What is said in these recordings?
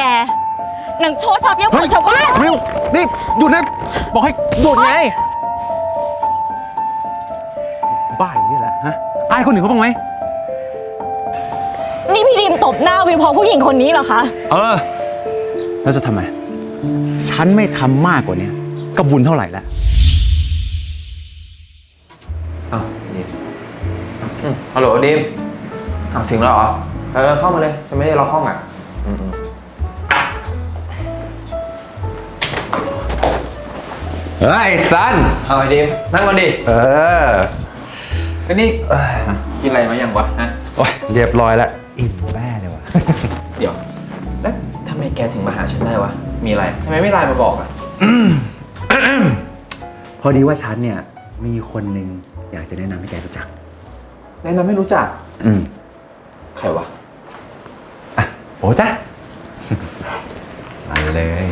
แกหนังโชว์ชับยังผัวชาวบ้านวิวนี่หยุดนะ บอกให้หยุดไง บ้าอย่างนี้แหละฮะอายคนอื่นเขาบ้างไหม นี่พี่ดีมตบหน้าวิวเพราะผู้หญิงคนนี้เหรอคะ เออ แล้วจะทำไม ฉันไม่ทำมากกว่านี้ก็บุญเท่าไหร่แล้วอ้าวดิมอืมฮัลโหลดิมอ้าวถึงแล้วเหรอ เออ เข้ามาเลยฉันไม่ได้ล็อกห้องอะ เฮ้ยซันเอาไอ้ดิมนั่งก่อนดิเออก็นี่กินอะไรมายังวะฮะโอ้ยเรียบร้อยแล้วอิ่มแม่เลยว่ะเดี๋ยว แล้วทำไมแกถึงมาหาฉันได้วะ มีอะไรทำไมไม่ไลน์มาบอกอะพอดีว่าฉันเนี่ยมีคนหนึ่งอยากจะแนะนำให้แกรู้จัก แนะนำไม่รู้จัก อืมใครวะอะโอ้จ้ะมาเลย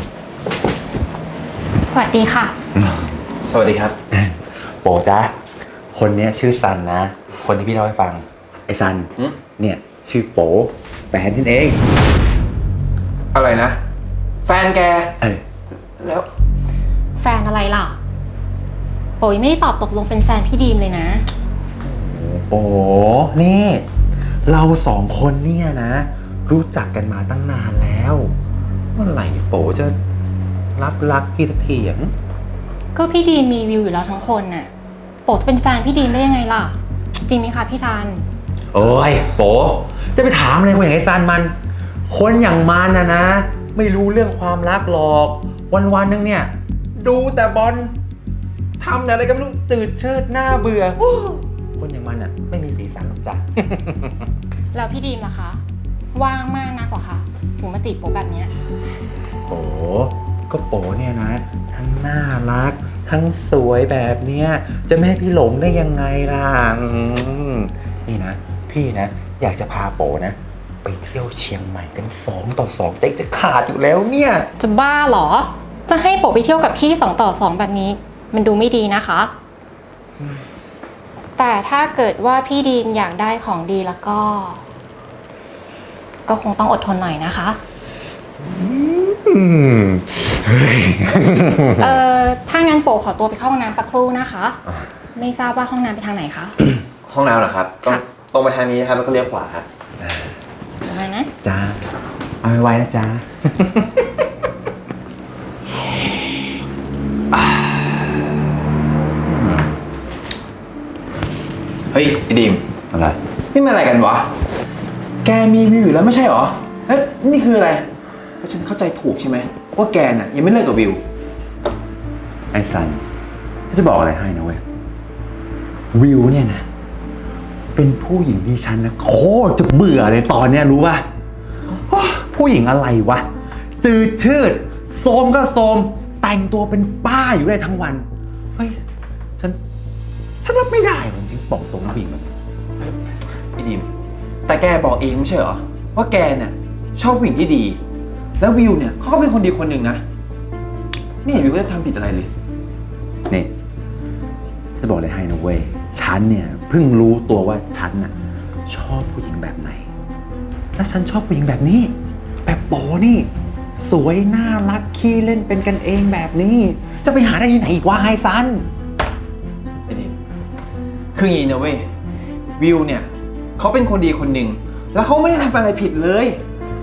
สวัสดีค่ะ สวัสดีครับโปจ้ะคนเนี้ยชื่อซันนะ คนที่พี่เล่าให้ฟัง ไอ้ซัน หึ เนี่ย ชื่อโปแฟนฉันเอง อะไรนะ แฟนแก เออ แล้ว แฟนอะไรล่ะโอ้ยไม่ได้ตอบตกลงเป็นแฟนพี่ดีมเลยนะ โอ้นี่ เราสองคนเนี่ยนะ รู้จักกันมาตั้งนานแล้วเมื่อไหร่โปจะ รับรักพี่สักทีอย่างก็พี่ดีมมีวิวอยู่แล้วทั้งคนน่ะโปจะเป็นแฟนพี่ดีมได้ยังไงล่ะ จริงไหมคะพี่ซัน โอ้ยโปจะไปถามอะไรคนอย่างไอ้ซันมัน คนอย่างมันนะนะ ไม่รู้เรื่องความรักหรอก วันวันๆนึงเนี่ย ดูแต่บอลทำแต่อะไรก็ไม่รู้ตื่นเชิดหน้าเบื่อโอ้คนอย่างมันอะ ไม่มีสีสันหรอกจ้ะแล้วพี่ดีมล่ะคะ ว่างมากนักกว่าคะถึงมาติดโปแบบเนี้ยโอ้ ก็โปเนี่ยนะ ทั้งน่ารัก ทั้งสวยแบบเนี้ยจะไม่ให้พี่หลงได้ยังไงล่ะอืมนี่นะ พี่นะ อยากจะพาโปนะ ไปเที่ยวเชียงใหม่กันสองต่อสองใจจะขาดอยู่แล้วเนี่ย จะบ้าเหรอ จะให้โปไปเที่ยวกับพี่สองต่อสองแบบนี้ มันดูไม่ดีนะคะ แต่ถ้าเกิดว่าพี่ดีมอยากได้ของดีแล้วก็ ก็คงต้องอดทนหน่อยนะคะ อืม เอ่อถ้างั้นโปขอตัวไปเข้าห้องน้ำสักครู่นะคะ ไม่ทราบว่าห้องน้ำไปทางไหนคะ ห้องน้ำเหรอครับต้องค่ะตรงไปทางนี้ครับแล้วก็เลี้ยวขวาครับเดี๋ยวมานะ จ้าเอาไว้ๆนะจ้าเฮ้ยไอ้ดิมอะไร นี่มันอะไรกันวะ แกมีวิวอยู่แล้วไม่ใช่เหรอเอ๊ะนี่คืออะไร แล้วฉันเข้าใจถูกใช่ไหมว่าแกน่ะยังไม่เลิกกับวิว ไอ้ซันจะบอกอะไรให้นะเว้ย วิวเนี่ยนะ เป็นผู้หญิงที่ฉันนะโคตรจะเบื่อเลยตอนเนี้ยรู้ป่ะโอ๊ยผู้หญิงอะไรวะ จืดชืดโซมก็โซมแต่งตัวเป็นป้าอยู่ได้ทั้งวัน เฮ้ย ฉัน ฉันรับไม่ได้ผมจริงบอกตรงนะผู้หญิงแบบนี้ ไอ้ดิมแต่แกบอกเองไม่ใช่เหรอ ว่าแกเนี่ยชอบผู้หญิงที่ดี แล้ววิวเนี่ยเขาก็เป็นคนดีคนหนึ่งนะ ไม่เห็นวิวก็จะทำผิดอะไรเลย นี่จะบอกอะไรให้นะเว้ย ฉันเนี่ยเพิ่งรู้ตัวว่าฉันน่ะชอบผู้หญิงแบบไหน และฉันชอบผู้หญิงแบบนี้ แบบโปนี่ สวยน่ารักขี้เล่นเป็นกันเองแบบนี้ จะไปหาได้ที่ไหนอีกวะไฮซันไอ้ดิมคืออย่างนี้นะเว้ย วิวเนี่ยเขาเป็นคนดีคนหนึ่ง แล้วเขาไม่ได้ทำอะไรผิดเลย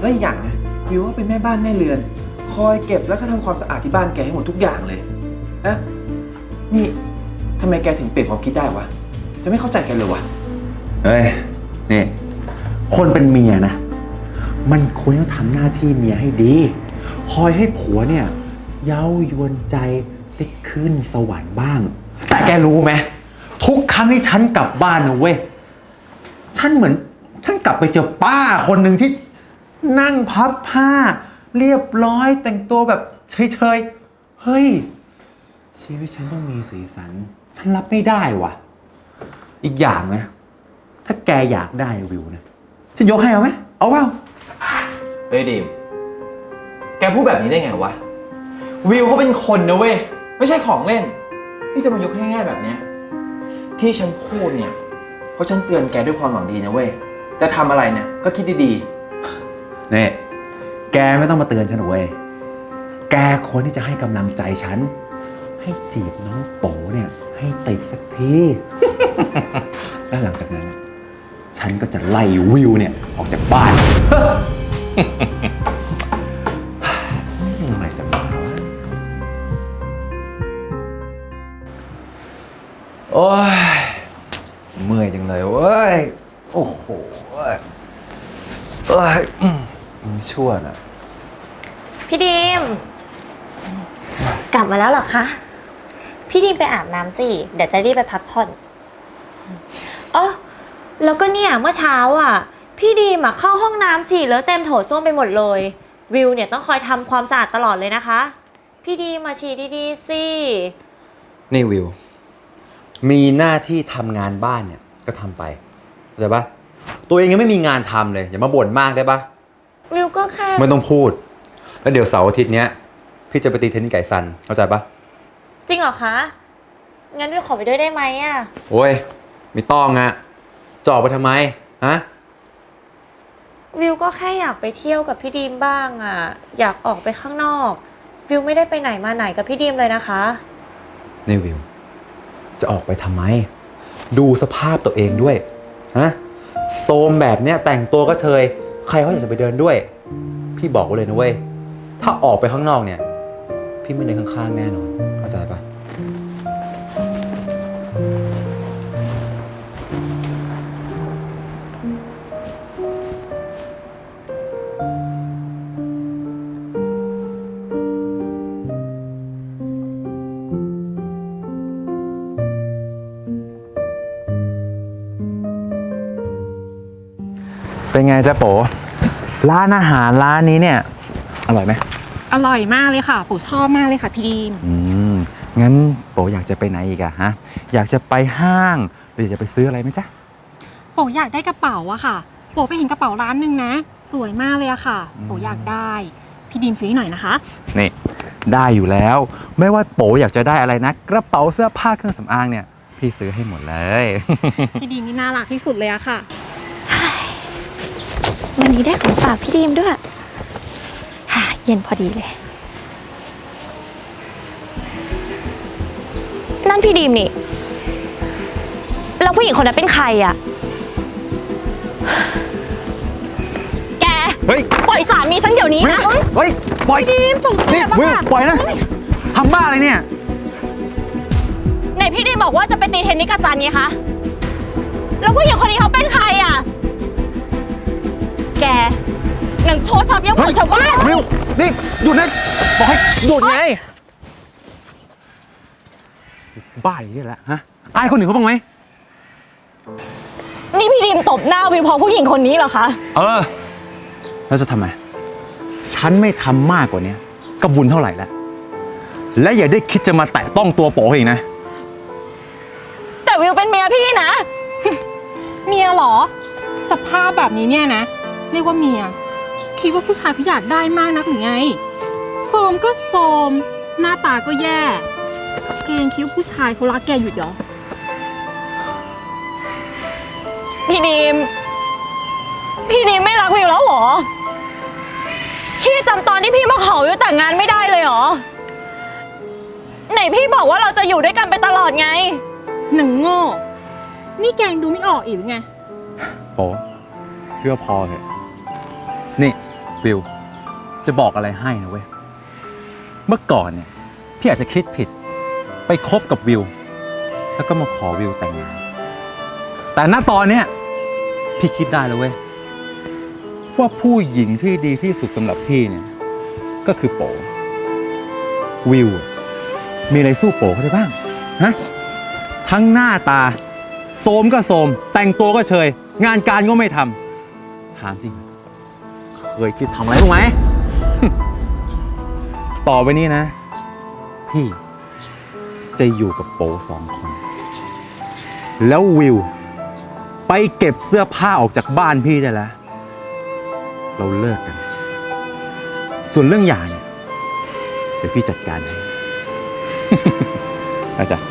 และอีกอย่างนะ วิวก็เป็นแม่บ้านแม่เรือน คอยเก็บแล้วก็ทำความสะอาดที่บ้านแกให้หมดทุกอย่างเลยนะนี่ทำไมแกถึงเปลี่ยนความคิดได้วะจะไม่เข้าใจแกเลยวะเฮ้ยนี่คนเป็นเมียนะ มันควรจะทำหน้าที่เมียให้ดี คอยให้ผัวเนี่ยเย้ายวนใจได้ขึ้นสวรรค์บ้าง แต่แกรู้ไหมทุกครั้งที่ฉันกลับบ้านนะเว้ยฉันเหมือน ฉันกลับไปเจอป้าคนหนึ่งที่ นั่งพับผ้า เรียบร้อยแต่งตัวแบบเฉยๆ เฮ้ย ชีวิตฉันต้องมีสีสัน ฉันรับไม่ได้วะอีกอย่างนะ ถ้าแกอยากได้วิวนะฉันยกให้เอาไหมเอาเปล่าเฮ้ยดิม แกพูดแบบนี้ได้ไงวะ วิวเขาเป็นคนนะเว้ย ไม่ใช่ของเล่น ที่จะมายกให้ง่ายแบบเนี้ยที่ฉันพูดเนี่ย เพราะฉันเตือนแกด้วยความหวังดีนะเว้ย จะทำอะไรเนี่ยก็คิดดี นี่แกแกไม่ต้องมาเตือนฉันหรอกเว้ย แกควรที่จะให้กำลังใจฉัน ให้จีบน้องโป๋เนี่ย ให้ติดสักที แล้วหลังจากนั้น ฉันก็จะไล่วิวเนี่ย ออกจากบ้าน เมื่อไหร่จะมาวะโอ้ยเมื่อยจังเลยเว้ย โอ้โหเว้ยเอ้ยอืม มันชั่วนะพี่ดีม กลับมาแล้วเหรอคะ พี่ดีมไปอาบน้ำสิ เดี๋ยวจะรีบไปพักผ่อนอ๋อแล้วก็เนี่ยเมื่อเช้าอะ พี่ดีมอะเข้าห้องน้ำฉี่แล้วเต็มโถส้วมไปหมดเลย วิวเนี่ยต้องคอยทำความสะอาดตลอดเลยนะคะ พี่ดีมมาฉี่ดีๆสินี่วิว มีหน้าที่ทำงานบ้านเนี่ย ก็ทำไปเข้าใจปะตัวเองยังไม่มีงานทำเลย อย่ามาบ่นมากได้ปะ วิวก็แค่ไม่ต้องพูด แล้วเดี๋ยวเสาร์อาทิตย์เนี้ย พี่จะไปตีเทนนิสไก่ซัน เข้าใจปะจริงเหรอคะ งั้นวิวขอไปด้วยได้ไหมอะ โอ้ยไม่ต้องอะจะออกไปทำไม ฮะ วิวก็แค่อยากไปเที่ยวกับพี่ดีมบ้างอะ อยากออกไปข้างนอก วิวไม่ได้ไปไหนมาไหนกับพี่ดีมเลยนะคะ นี่วิว จะออกไปทำไม ดูสภาพตัวเองด้วย ฮะโซมแบบเนี้ยแต่งตัวก็เชย ใครเขาอยากจะไปเดินด้วย พี่บอกไว้เลยนะเว้ย ถ้าออกไปข้างนอกเนี่ย พี่ไม่เดินข้างๆแน่นอน เข้าใจปะเป็นไงจ๊ะโปร้านอาหารร้านนี้เนี่ย อร่อยไหมอร่อยมากเลยค่ะ ปู่ชอบมากเลยค่ะ พี่ดีมอืมงั้นโปอยากจะไปไหนอีกอะฮะอยากจะไปห้างหรือจะไปซื้ออะไรไหมจ๊ะโปอยากได้กระเป๋าอะค่ะ โปไปเห็นกระเป๋าร้านหนึ่งนะ สวยมากเลยอะค่ะ โปอยากได้ พี่ดีมซื้อให้หน่อยนะคะ นี่ได้อยู่แล้ว ไม่ว่าโปอยากจะได้อะไรนะ กระเป๋าเสื้อผ้าเครื่องสำอางเนี่ย พี่ซื้อให้หมดเลย พี่ดีมนี่น่ารักที่สุดเลยอะค่ะวั นนี้ได้ของฝากพี่ดีมด้วยฮ่าเย็นพอดีเลย นั่นพี่ดีมนี่ แล้วผู้หญิงคนนั้นเป็นใครอะแก เฮ้ย ปล่อยสามีฉันเดี๋ยวนี้นะ เฮ้ย ปล่อยดีมจุกนี่เจ็บอะวิวค่ะปล่อยนะทำบ้าอะไรเนี่ย ไหนพี่ดีมบอกว่าจะไปตีเทนนิสกับซันไงคะ แล้วผู้หญิงคนนี้เขาเป็นใครอะ แกหนังโชว์ชับยังผัวชาวบ้านวิวนี่หยุดนะบอกให้หยุดไงบ้าอย่างนี้แหละฮะอายคนอื่นเขาบ้างไหมนี่พี่ดีมตบหน้าวิวเพราะผู้หญิงคนนี้เหรอคะ เออ แล้วจะทำไม ฉันไม่ทำมากกว่านี้ก็บุญเท่าไหร่แล้ว และอย่าได้คิดจะมาแตะต้องตัวโป๋อีกนะ แต่วิวเป็นเมียพี่นะ เมียเหรอ สภาพแบบนี้เนี่ยนะ เรียกว่าเมีย คิดว่าผู้ชายเขาอยากได้มากนักหรือไงโสมก็โสม หน้าตาก็แย่ เกรงคิดว่าผู้ชายเขารักแกอยู่เหรอพี่ดีม พี่ดีมไม่รักวิวแล้วเหรอ พี่จำตอนที่พี่มาขอวิวแต่งงานไม่ได้เลยเหรอ ไหนพี่บอกว่าเราจะอยู่ด้วยกันไปตลอดไง หนังโง่ นี่แกงดูไม่ออกอีกหรือไง โป๋เชื่อพอเถอะ นี่วิวจะบอกอะไรให้นะเว้ย เมื่อก่อนเนี่ยพี่อาจจะคิดผิด ไปคบกับวิว แล้วก็มาขอวิวแต่งงาน แต่ณตอนเนี้ยพี่คิดได้แล้วเว้ย ว่าผู้หญิงที่ดีที่สุดสำหรับพี่เนี่ย ก็คือโป๋วิว มีอะไรสู้โป๋เขาได้บ้างฮะทั้งหน้าตาโสมก็โสม แต่งตัวก็เชยงานการก็ไม่ทำถามจริง เคยคิดทำอะไรบ้างไหม ต่อไปนี้นะ พี่จะอยู่กับโปสองคน แล้ววิว ไปเก็บเสื้อผ้าออกจากบ้านพี่ได้แล้ว เราเลิกกัน ส่วนเรื่องหย่าเนี่ยเดี๋ยวพี่จัดการให้ อาจารย์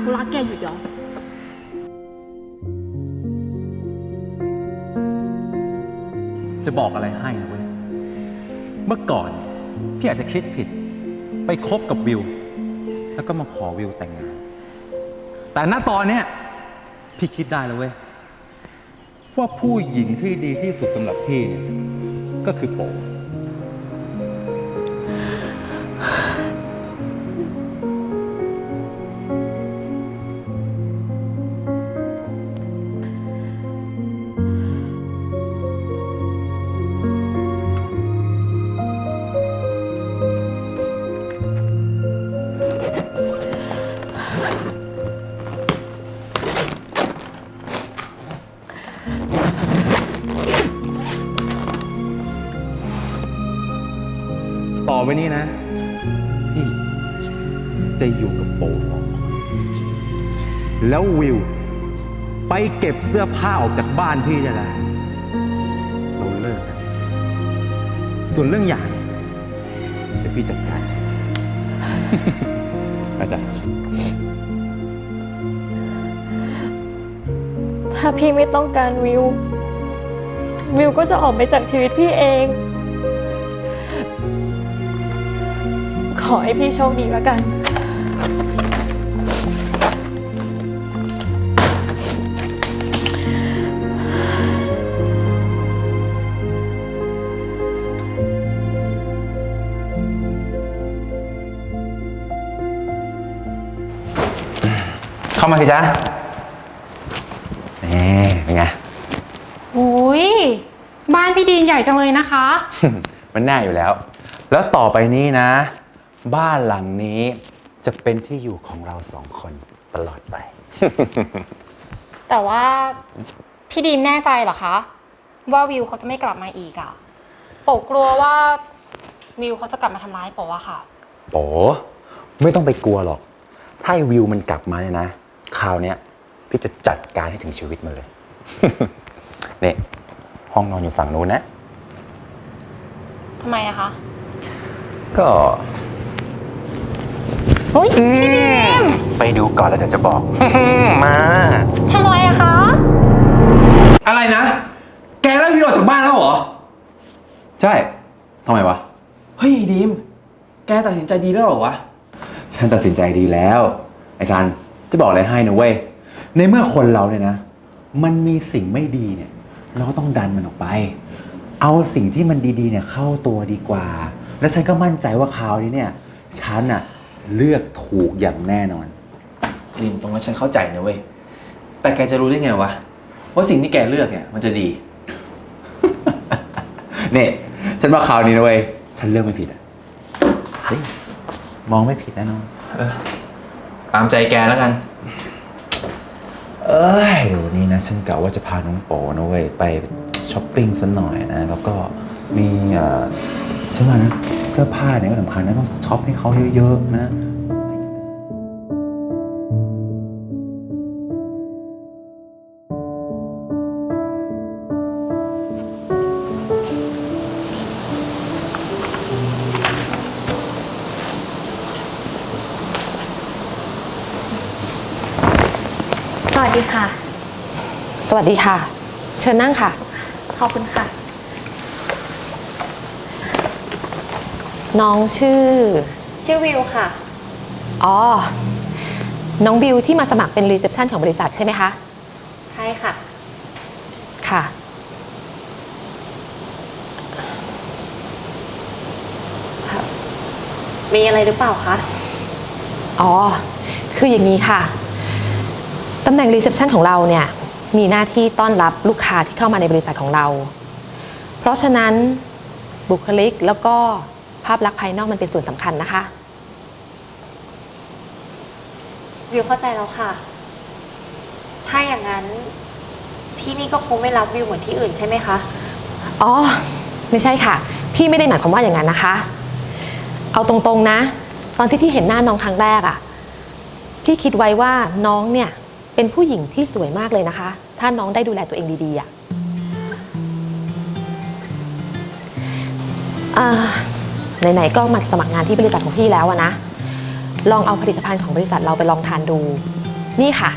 เขารักแกอยู่เหรอ จะบอกอะไรให้นะเว้ย เมื่อก่อนพี่อาจจะคิดผิด ไปคบกับวิว แล้วก็มาขอวิวแต่งงาน แต่ณตอนเนี้ยพี่คิดได้แล้วเว้ย ว่าผู้หญิงที่ดีที่สุดสำหรับพี่เนี่ยก็คือโป๋ ต่อไปนี้นะพี่จะอยู่กับโปสองคนแล้ววิว ไปเก็บเสื้อผ้าออกจากบ้านพี่ได้เราเลิกกันส่วนเรื่องหย่าเนี่ยเดี๋ยวพี่จัดการอาจารย์ถ้าพี่ไม่ต้องการวิว วิวก็จะออกไปจากชีวิตพี่เอง อให้พี่โชคดีแล้วกัน เข้ามาสิจ๊ะนี่เป็นไงโอ้ยบ้านพี่ดีนใหญ่จังเลยนะคะ มันแน่อยู่แล้ว แล้วต่อไปนี้นะ บ้านหลังนี้จะเป็นที่อยู่ของเราสองคนตลอดไป แต่ว่าพี่ดีมแน่ใจเหรอคะ ว่าวิวเขาจะไม่กลับมาอีกอะโปกกลัวว่าวิวเขาจะกลับมาทำร้ายโปอะค่ะ โป๋ไม่ต้องไปกลัวหรอก ถ้าไอ้วิวมันกลับมาเนี่ยนะ คราวเนี้ยพี่จะจัดการให้ถึงชีวิตมันเลยนี่ห้องนอนอยู่ฝั่งนู้นนะ ทำไมอะคะ ก็ เฮ้ยพี่ดีมไปดูก่อนแล้วเดี๋ยวจะบอก มาทำอะไรอะคะ อะไรนะ แกไล่วิวออกจากบ้านแล้วเหรอ ใช่ทำไมวะ เฮ้ยไอ้ดีม แกตัดสินใจดีแล้วเหรอวะ ฉันตัดสินใจดีแล้ว ไอ้ซันจะบอกอะไรให้นะเว้ย ในเมื่อคนเราเนี่ยนะ มันมีสิ่งไม่ดีเนี่ย เราก็ต้องดันมันออกไป เอาสิ่งที่มันดีๆเนี่ยเข้าตัวดีกว่า และฉันก็มั่นใจว่าคราวนี้เนี่ย ฉันอะ เลือกถูกอย่างแน่นอนดีมตรงนั้นฉันเข้าใจนะเว้ย แต่แกจะรู้ได้ไงวะ ว่าสิ่งที่แกเลือกเนี่ย มันจะดีนี่ฉันว่าคราวนี้นะเว้ย ฉันเลือกไม่ผิดอะเฮ้ยมองไม่ผิดแน่นอนตามใจแกแล้วกัน เอ้ยเดี๋ยววันนี้นะ ฉันกะว่าจะพาน้องโป๋นะเว้ยไปช้อปปิ้งสักหน่อยนะ แล้วก็มีเอ่อ ฉันว่านะเสื้อผ้าเนี่ยก็สำคัญนะต้องช็อปให้เขาเยอะๆนะสวัสดีค่ะ สวัสดีค่ะ เชิญนั่งค่ะ ขอบคุณค่ะ น้องชื่อ ชื่อวิวค่ะ อ๋อ น้องบิวที่มาสมัครเป็นรีเซพชันของบริษัทใช่ไหมคะ ใช่ค่ะ ค่ะ มีอะไรหรือเปล่าคะ อ๋อ คืออย่างนี้ค่ะ ตำแหน่งรีเซพชันของเราเนี่ย มีหน้าที่ต้อนรับลูกค้าที่เข้ามาในบริษัทของเรา เพราะฉะนั้นบุคลิกแล้วก็ ภาพลักษณ์ภายนอกมันเป็นส่วนสำคัญนะคะ วิวเข้าใจแล้วค่ะ ถ้าอย่างนั้นที่นี่ก็คงไม่รับวิวเหมือนที่อื่นใช่ไหมคะ อ๋อ ไม่ใช่ค่ะ พี่ไม่ได้หมายความว่าอย่างนั้นนะคะ เอาตรงๆนะ ตอนที่พี่เห็นหน้าน้องครั้งแรกอะ่ะพี่คิดไว้ว่าน้องเนี่ยเป็นเป็นผู้หญิงที่สวยมากเลยนะคะ ถ้าน้องได้ดูแลตัวเองดีๆอะอ่า ไหนๆก็มาสมัครงานที่บริษัทของพี่แล้วอะนะ ลองเอาผลิตภัณฑ์ของบริษัทเราไปลองทานดู นี่ค่ะ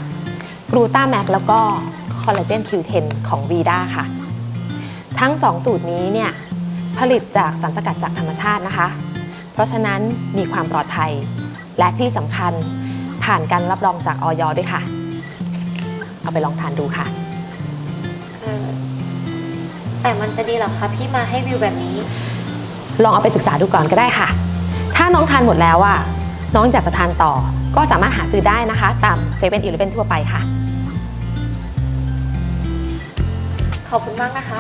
กรูต้าแม็กแล้วก็คอลลาเจน Q10 ของวีด้าค่ะ ทั้ง 2 สูตรนี้เนี่ยผลิตจากสารสกัดจากธรรมชาตินะคะ เพราะฉะนั้นมีความปลอดภัย และที่สำคัญผ่านการรับรองจากออยด้วยค่ะ เอาไปลองทานดูค่ะ แต่มันจะดีเหรอคะพี่มาให้วิวแบบนี้ ลองเอาไปศึกษาดูก่อนก็ได้ค่ะ ถ้าน้องทานหมดแล้วอะน้องอยากจะทานต่อ ก็สามารถหาซื้อได้นะคะ ตามเซเว่นอีเลฟเว่นทั่วไปค่ะ ขอบคุณมากนะคะ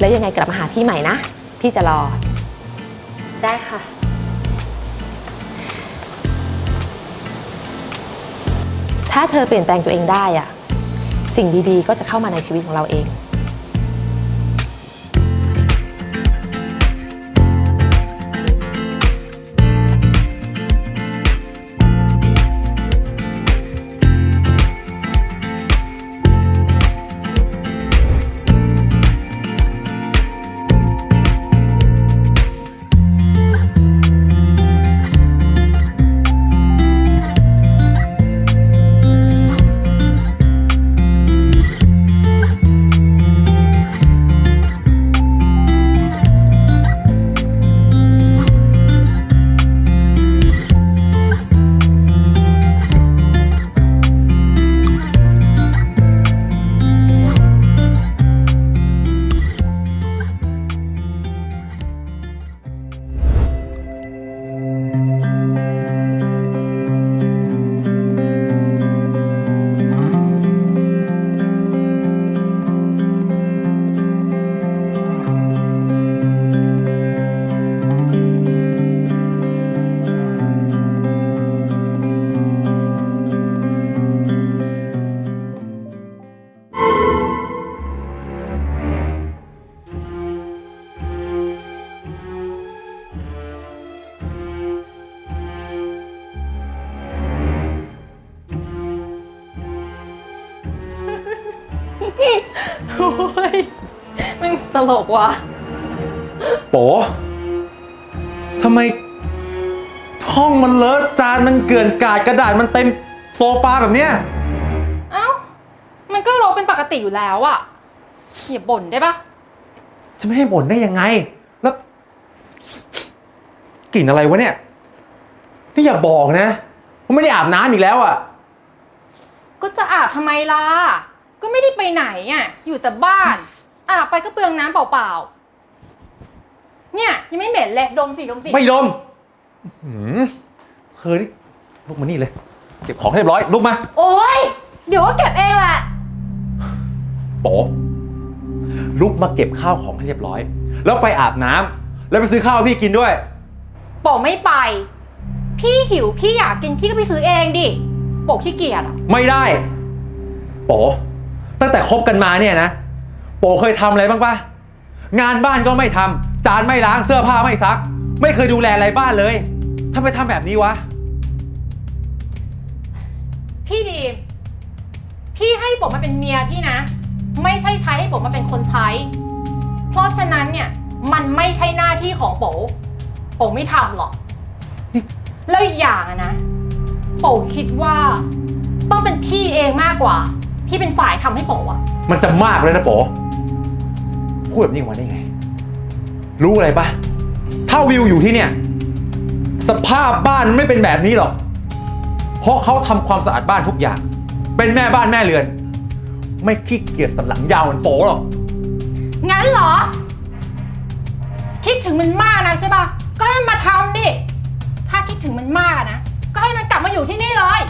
แล้วยังไงกลับมาหาพี่ใหม่นะ พี่จะรอ ได้ค่ะ ถ้าเธอเปลี่ยนแปลงตัวเองได้อะสิ่งดีๆ ก็จะเข้ามาในชีวิตของเราเอง โอ้ยมันตลกว่ะ โปทำไม ห้องมันเลอะจานมันเกลื่อนกาดกระดาษมันเต็มโซฟาแบบเนี้ย เอ้า มันก็รกเป็นปกติอยู่แล้วอะอย่าบ่นได้ปะจะไม่ให้บ่นได้ยังไง แล้วกลิ่นอะไรวะเนี่ย นี่อย่าบอกนะว่าไม่ได้อาบน้ำอีกแล้วอะ ก็จะอาบทำไมล่ะ ก็ไม่ได้ไปไหนอะอยู่แต่บ้านอาบไปก็เปลืองน้ำเปล่าๆ เนี่ยยังไม่เหม็นเลยดมสิดมสิ ไม่ดมอื้อหือเธอนี่ลุกมานี่เลย เก็บของให้เรียบร้อยลุกมาโอ๊ย เดี๋ยวก็เก็บเองแหละ โปลุกมาเก็บข้าวของให้เรียบร้อย แล้วไปอาบน้ำแล้วไปซื้อข้าวให้พี่กินด้วยโปะไม่ไป พี่หิวพี่อยากกินพี่ก็ไปซื้อเองดิโปะขี้เกียจอะไม่ได้ โป ตั้งแต่คบกันมาเนี่ยนะ โปเคยทำอะไรบ้างปะงานบ้านก็ไม่ทำจานไม่ล้างเสื้อผ้าไม่ซัก ไม่เคยดูแลอะไรบ้านเลยทำไมทำแบบนี้วะ พี่ดีมพี่ให้โปะมาเป็นเมียพี่นะ ไม่ใช่ใช้ให้โปะมาเป็นคนใช้ เพราะฉะนั้นเนี่ยมันไม่ใช่หน้าที่ของโปะโปะไม่ทำหรอก นี่ แล้วอีกอย่างอะนะ โปะคิดว่า ต้องเป็นพี่เองมากกว่า ที่เป็นฝ่ายทำให้โปะอะมันจะมากเลยนะโปพูดแบบนี้ออกมาได้ไง รู้อะไรปะถ้าวิวอยู่ที่เนี่ย สภาพบ้านมันไม่เป็นแบบนี้หรอก เพราะเขาทำความสะอาดบ้านทุกอย่าง เป็นแม่บ้านแม่เรือน ไม่ขี้เกียจสันหลังยาวเหมือนโปหรอก งั้นเหรอ คิดถึงมันมากนะใช่ปะก็ให้มันมาทำดิ ถ้าคิดถึงมันมากอะนะ ก็ให้มันกลับมาอยู่ที่นี่เลย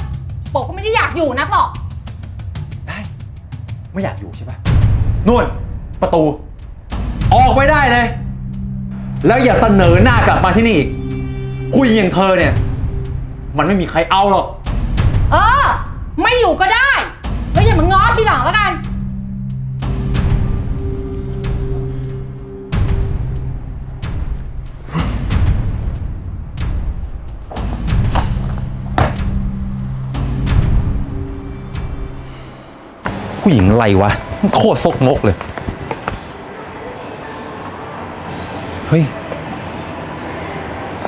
โปะก็ไม่ได้อยากอยู่นักหรอกได้ ไม่อยากอยู่ใช่ปะนู่นประตู ออกไปได้เลย แล้วอย่าเสนอหน้ากลับมาที่นี่อีกคุยอย่างเธอเนี่ย มันไม่มีใครเอาหรอก เออ ผู้หญิงอะไรวะมันโคตรซกมกเลย เฮ้ย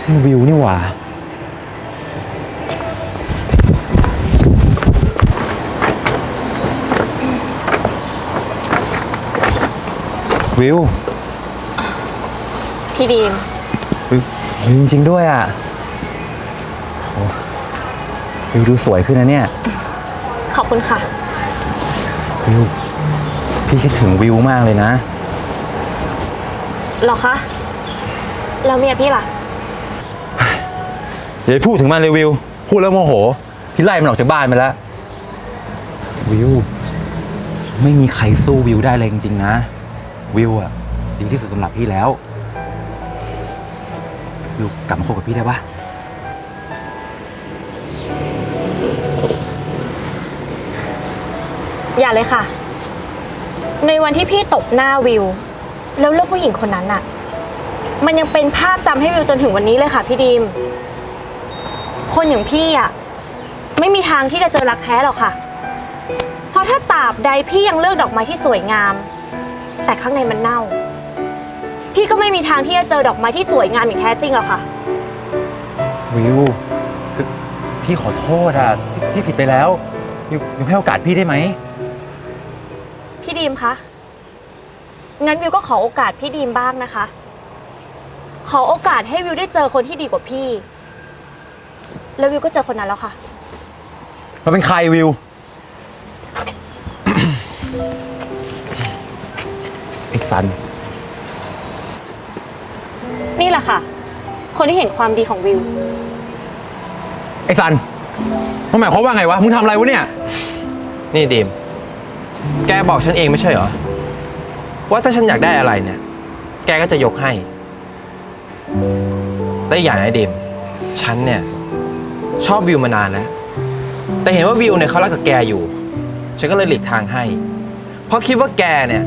มันวิวนี่หว่าวิวพี่ดีมวิววิวจริงๆด้วยอะโอ้วิวดูสวยขึ้นนะเนี่ย ขอบคุณค่ะ วิว พี่คิดถึงวิวมากเลยนะ หรอคะ แล้วเมียพี่ล่ะ อย่าไปพูดถึงมันเลยวิว พูดแล้วโมโห พี่ไล่มันออกจากบ้านไปแล้ว วิว ไม่มีใครสู้วิวได้เลยจริงๆนะ วิวอะดีที่สุดสำหรับพี่แล้ว วิวกลับมาคบกับพี่ได้ปะ อย่าเลยค่ะ ในวันที่พี่ตบหน้าวิว แล้วเลือกผู้หญิงคนนั้นน่ะมันยังเป็นภาพจำให้วิวจนถึงวันนี้เลยค่ะ พี่ดีม คนอย่างพี่อะไม่มีทางที่จะเจอรักแท้หรอกค่ะ เพราะถ้าตราบใดพี่ยังเลือกดอกไม้ที่สวยงาม แต่ข้างในมันเน่า พี่ก็ไม่มีทางที่จะเจอดอกไม้ที่สวยงามอย่างแท้จริงหรอกค่ะ วิวคือพี่ขอโทษอะพี่พี่ผิดไปแล้ววิววิวให้โอกาสพี่ได้ไหม ดีมคะ งั้นวิวก็ขอโอกาสพี่ดีมบ้างนะคะ ขอโอกาสให้วิวได้เจอคนที่ดีกว่าพี่ แล้ววิวก็เจอคนนั้นแล้วค่ะ มันเป็นใครวิว ไอ้สัน นี่แหละค่ะ คนที่เห็นความดีของวิว ไอ้สันมันหมายความว่าไงวะ มึงทำอะไรวะเนี่ย นี่ดีม แกบอกฉันเองไม่ใช่เหรอ ว่าถ้าฉันอยากได้อะไรเนี่ย แกก็จะยกให้ และอีกอย่างนะดีมฉันเนี่ย ชอบวิวมานานแล้ว แต่เห็นว่าวิวเนี่ยเขารักกับแกอยู่ ฉันก็เลยหลีกทางให้ เพราะคิดว่าแกเนี่ย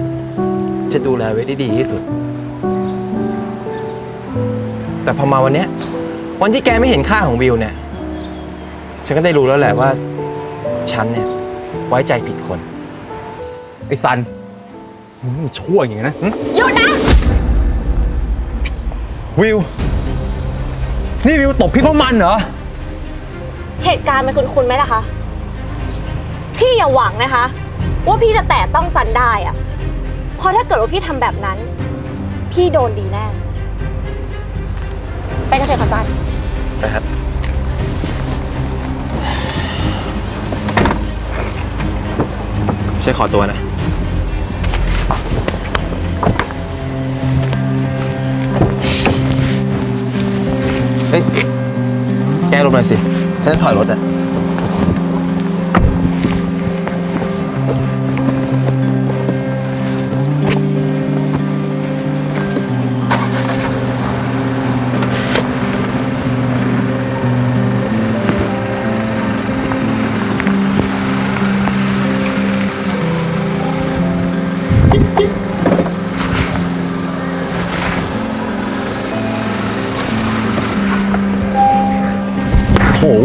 จะดูแลไว้ได้ดีที่สุด แต่พอมาวันเนี้ยวันที่แกไม่เห็นค่าของวิวเนี่ย ฉันก็ได้รู้แล้วแหละว่า ฉันเนี่ย ไว้ใจผิดคน ไอ้สันมึงนี่ชั่วอย่างนี้นะหึหยุดนะ วิว นี่วิวตบพี่เพราะมันเหรอ เหตุการณ์มันคุ้นคุณไหมล่ะคะ พี่อย่าหวังนะคะ ว่าพี่จะแตะต้องซันได้อะเพราะถ้าเกิดว่าพี่ทำแบบนั้น พี่โดนดีแน่ ไปกันเถอะค่ะซัน นะครับ ใช่ขอตัวนะ ฮ้ยแกลงหน่อยสิ ฉันจะถอยรถอะ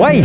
โถเว้ย